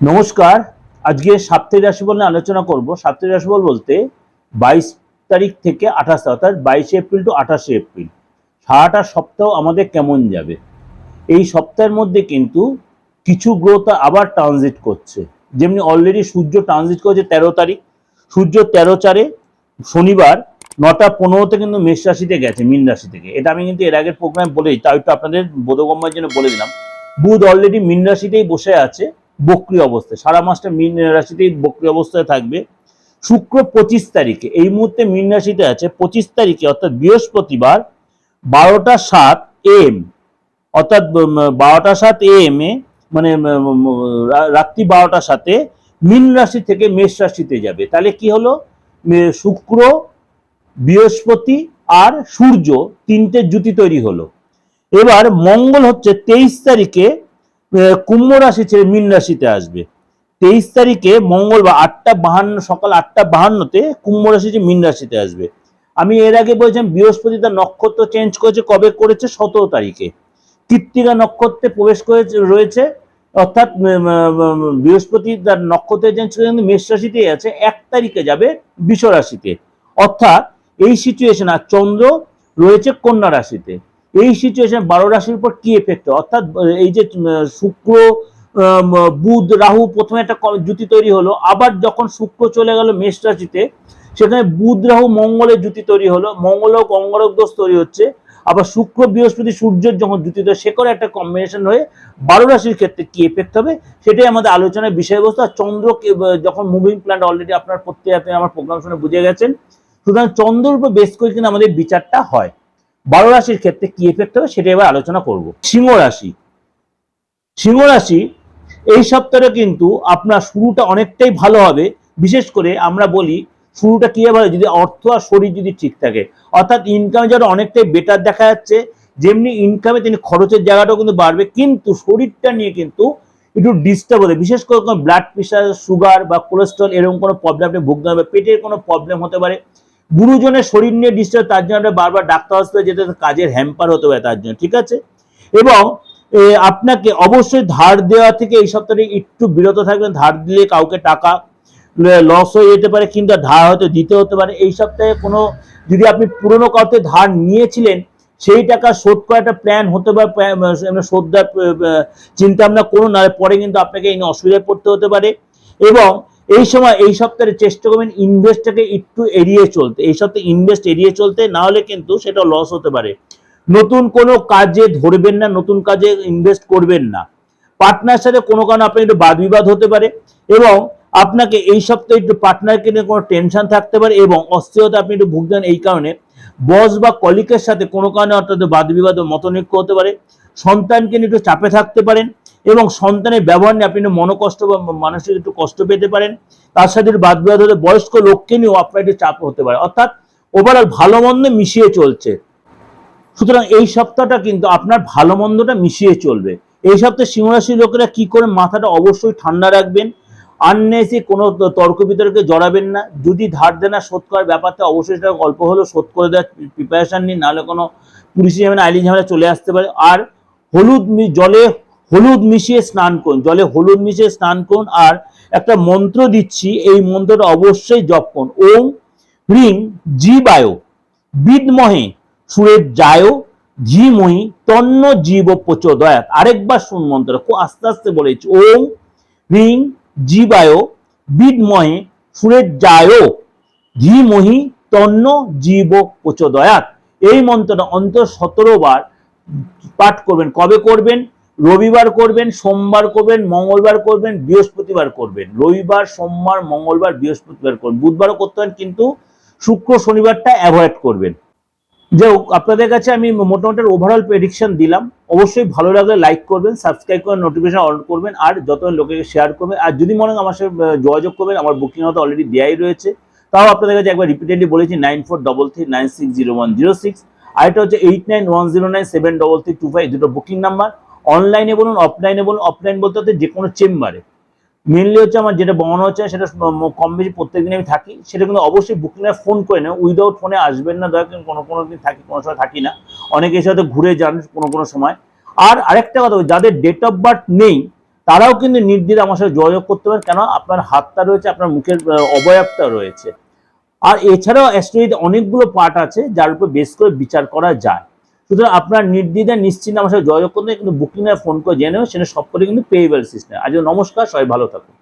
নমস্কার। আজকে সাপ্তাহিক রাশিফল নিয়ে আলোচনা করব। সাপ্তাহিক রাশিফল বলতে বাইশ তারিখ থেকে আঠাশ, অর্থাৎ বাইশে এপ্রিল টু আঠাশে এপ্রিল। সারাটা সপ্তাহ আমাদের কেমন যাবে? এই সপ্তাহের মধ্যে কিন্তু কিছু গ্রহ আবার ট্রানজিট করছে। যেমনি অলরেডি সূর্য ট্রানজিট করছে তেরো তারিখ, সূর্য তেরো চারে, শনিবার নটা পনেরোতে কিন্তু মেষ রাশিতে গেছে, মীন রাশি থেকে। এটা আমি কিন্তু এর আগের প্রোগ্রামে বলেই তাই একটু আপনাদের বোধগম্যের জন্য বলে দিলাম। বুধ অলরেডি মীন রাশিতেই বসে আছে। বক্রি অবস্থায় সারা মাসটা মীন রাশিতেই বক্রি অবস্থায় থাকবে। শুক্র পঁচিশ তারিখে। এই মুহূর্তে মীন রাশিতে আছে পঁচিশ তারিখে, অর্থাৎ বৃহস্পতিবার, বারোটা সাত এম। অর্থাৎ বারোটা সাত এম এ মানে রাত্রি বারোটার সাথে মীন রাশি থেকে মেষ রাশিতে যাবে। তাহলে কি হলো? শুক্র, বৃহস্পতি আর সূর্য তিনটে জুতি তৈরি হলো। এবার মঙ্গল হচ্ছে তেইশ তারিখে কুম্ভ রাশি ছেড়ে মীন রাশিতে আসবে। তেইশ তারিখে মঙ্গলবার আটটা বাহান্ন, সকাল আটটা বাহান্নতে কুম্ভ রাশি যে মীন রাশিতে আসবে। আমি এর আগে বলেছিলাম, বৃহস্পতি তার নক্ষত্র চেঞ্জ করেছে, কবে করেছে? সতেরো তারিখে। কৃত্তিকা নক্ষত্রে প্রবেশ করেছে, রয়েছে। অর্থাৎ বৃহস্পতি তার নক্ষত্রে চেঞ্জ করে কিন্তু মেষ রাশিতেই আছে। এক তারিখে যাবে বিষ রাশিতে। অর্থাৎ, এই সিচুয়েশন আর চন্দ্র রয়েছে কন্যা রাশিতে। এই সিচুয়েশন বারো রাশির উপর কি এফেক্ট অর্থাৎ এই যে শুক্র বুধ, রাহু প্রথমে একটা জুতি তৈরি হলো। আবার যখন শুক্র চলে গেল মেষ রাশিতে, সেখানে বুধ, রাহু, মঙ্গলের জুতি তৈরি হলো। মঙ্গল ও অঙ্গরক দোষ তৈরি হচ্ছে। আবার শুক্র, বৃহস্পতি, সূর্যের যখন জুতি তৈরি, সে করে একটা কম্বিনেশন হয়ে বারো রাশির ক্ষেত্রে কি এফেক্ট হবে? সেটাই আমাদের আলোচনার বিষয়বস্তু। আর চন্দ্র যখন মুভিং প্ল্যান্ট অলরেডি আপনার প্রত্যেক আমার প্রোগ্রাম শুনে বুঝে গেছেন। সুতরাং চন্দ্রের উপর বেশ করে কিন্তু আমাদের বিচারটা হয়। বারো রাশির ক্ষেত্রে কি এফেক্ট হবে সেটা এবার আলোচনা করব। সিংহ রাশি। সিংহ রাশি, এই সপ্তাহে কিন্তু আপনার শুরুটা অনেকটাই ভালো হবে। বিশেষ করে আমরা বলি, শুরুটা কি হবে? যদি অর্থ আর শরীর যদি ঠিক থাকে, অর্থাৎ ইনকামে যেন অনেকটাই বেটার দেখা যাচ্ছে, যেমনি ইনকামে তিনি খরচের জায়গাটাও কিন্তু বাড়বে, কিন্তু শরীরটা নিয়ে কিন্তু একটু ডিস্টার্ব হতে বিশেষ করে কোনো ব্লাড প্রেশার সুগার বা কোলেস্ট্রল এরকম কোনো প্রবলেম আপনি ভুগতে হবে পেটের কোনো প্রবলেম হতে পারে। গুরুজনের শরীর নিয়ে ডিস্টার্ব তার জন্য বারবার ডাক্তার হসপিটালে যেতে কাজের হ্যাম্পার হতে পারে তার জন্য, ঠিক আছে? এবং আপনাকে অবশ্যই ধার দেওয়া থেকে এই সপ্তাহে একটু বিরত থাকবেন, ধার দিলে কাউকে টাকা লস হয়ে যেতে পারে, কিংবা ধার হয়তো দিতে হতে পারে, এই সপ্তাহে কোনো, যদি আপনি পুরনো কাউকে ধার নিয়েছিলেন, সেই টাকা শোধ করার একটা প্ল্যান হতে পারে শোধ দেওয়ার চিন্তা ভাবনা করুন না পরে কিন্তু আপনাকে এই অসুবিধায় পড়তে হতে পারে, এবং এই সময়, এই সপ্তাহে চেষ্টা করবেন ইনভেস্টটাকে একটু এড়িয়ে চলতে। এই সপ্তাহে ইনভেস্ট এড়িয়ে চলতে, না হলে কিন্তু সেটা লস হতে পারে। নতুন কোনো কাজে ধরবেন না, নতুন কাজে ইনভেস্ট করবেন না। পার্টনার সাথে কোনো কারণে আপনার একটু বাদ বিবাদ হতে পারে এবং আপনাকে এই সপ্তাহে একটু পার্টনারকে নিয়ে কোনো টেনশন থাকতে পারে এবং অস্থিরতা আপনি একটু ভুগবেন এই কারণে বস বা কলিকের সাথে কোনো কারণে অর্থাৎ বাদ বিবাদ মতনৈক্য হতে পারে, সন্তানকে নিয়ে একটু চাপে থাকতে পারেন এবং সন্তানের ব্যবহার নিয়ে আপনি মনোকষ্ট বা মানসিক একটু কষ্ট পেতে পারেন। তার সাথে বাদ বিবাদ হলে বয়স্ক লোককে নিয়েও আপনার একটু চাপ হতে পারে। অর্থাৎ ওভারঅল ভালো মন্দ মিশিয়ে চলছে। সুতরাং এই সপ্তাহটা কিন্তু আপনার ভালো মন্দটা মিশিয়ে চলবে। এই সপ্তাহে সিংহরাশির লোকেরা কি করে মাথাটা অবশ্যই ঠান্ডা রাখবেন? আননেসি কোনো তর্ক বিতর্কে জড়াবেন না। যদি ধার দেনা শোধ করার ব্যাপারটা অবশ্যই সেটা অল্প হলেও শোধ করে দেওয়ার প্রিপারেশন নিন, নাহলে কোনো পুলিশি ঝামেলা, আইনি ঝামেলা চলে আসতে পারে। আর হলুদ জলে হলুদ মিশিয়ে স্নান করুন, জলে হলুদ মিশিয়ে স্নান করুন। আর একটা মন্ত্র দিচ্ছি, এই মন্ত্রটা অবশ্যই জপ করুন। ওম হ্রিং জীবায় বিদমহে সুরের যায় ধীমহি তন্ন জীব প্রচোদয়াত আরেকবার শুন মন্ত্র আস্তে আস্তে বলেছি ওম হ্রিং জীবায় বিদমহে সুরের যায়। ধীমহি তন্ন জীব প্রচোদয়াত এই মন্ত্রটা অন্তর সতেরো বার পাঠ করবেন। কবে করবেন? রবিবার করবেন, সোমবার করবেন, মঙ্গলবার করবেন, বৃহস্পতিবার করবেন। রবিবার, সোমবার, মঙ্গলবার, বৃহস্পতিবার করবেন। বুধবারও করতে পারেন, কিন্তু শুক্র, শনিবারটা অ্যাভয়েড করবেন। যাই হোক, আপনাদের কাছে আমি মোটামুটি ওভারঅল প্রেডিকশন দিলাম। অবশ্যই ভালো লাগলে লাইক করবেন সাবস্ক্রাইব করে নোটিফিকেশন অন করবেন, আর যত লোকে শেয়ার করবেন, আর যদি মনে হয় আমার সাথে যোগাযোগ করবেন, আমার বুকিং হয়তো অলরেডি দেয়াই রয়েছে, তাও আপনাদের কাছে একবার রিপিটেডলি বলেছি nine four double three nine six zero one zero six আর এটা হচ্ছে eight nine one zero nine seven double three two five দুটো বুকিং নাম্বার অনলাইনে বলুন অফলাইনে বলুন অফলাইন বলতে হচ্ছে যে কোনো চেম্বারে মেনলি হচ্ছে আমার যেটা বলানো হচ্ছে সেটা কম বেশি প্রত্যেকদিন আমি থাকি। সেটা কিন্তু অবশ্যই বুকিং ফোন করে নেন। উইদাউট ফোনে আসবেন না, দয়া কোনো কোনো দিন থাকি, কোনো সময় থাকি না। অনেকে এসে হয়তো ঘুরে যান কোনো কোনো সময়। আর আরেকটা কথা যাদের ডেট অফ বার্থ নেই, তারাও কিন্তু নির্দ্বিধা আমার সাথে যোগাযোগ করতে পারেন। কেন আপনার হাতটা রয়েছে, আপনার মুখের অবয়বটা রয়েছে। আর এছাড়াও অ্যাস্ট্রোলজিতে অনেকগুলো পার্ট আছে, যার উপর বেস করে বিচার করা যায়। সুতরাং আপনার নির্দ্বিধা নিশ্চিন্ত আমার সাথে যোগাযোগ করতে কিন্তু বুকিং এর ফোন করে জেনে সেটা সব করে কিন্তু পেয়েবেল সিস্টেম আজ নমস্কার, সবাই ভালো থাকুন।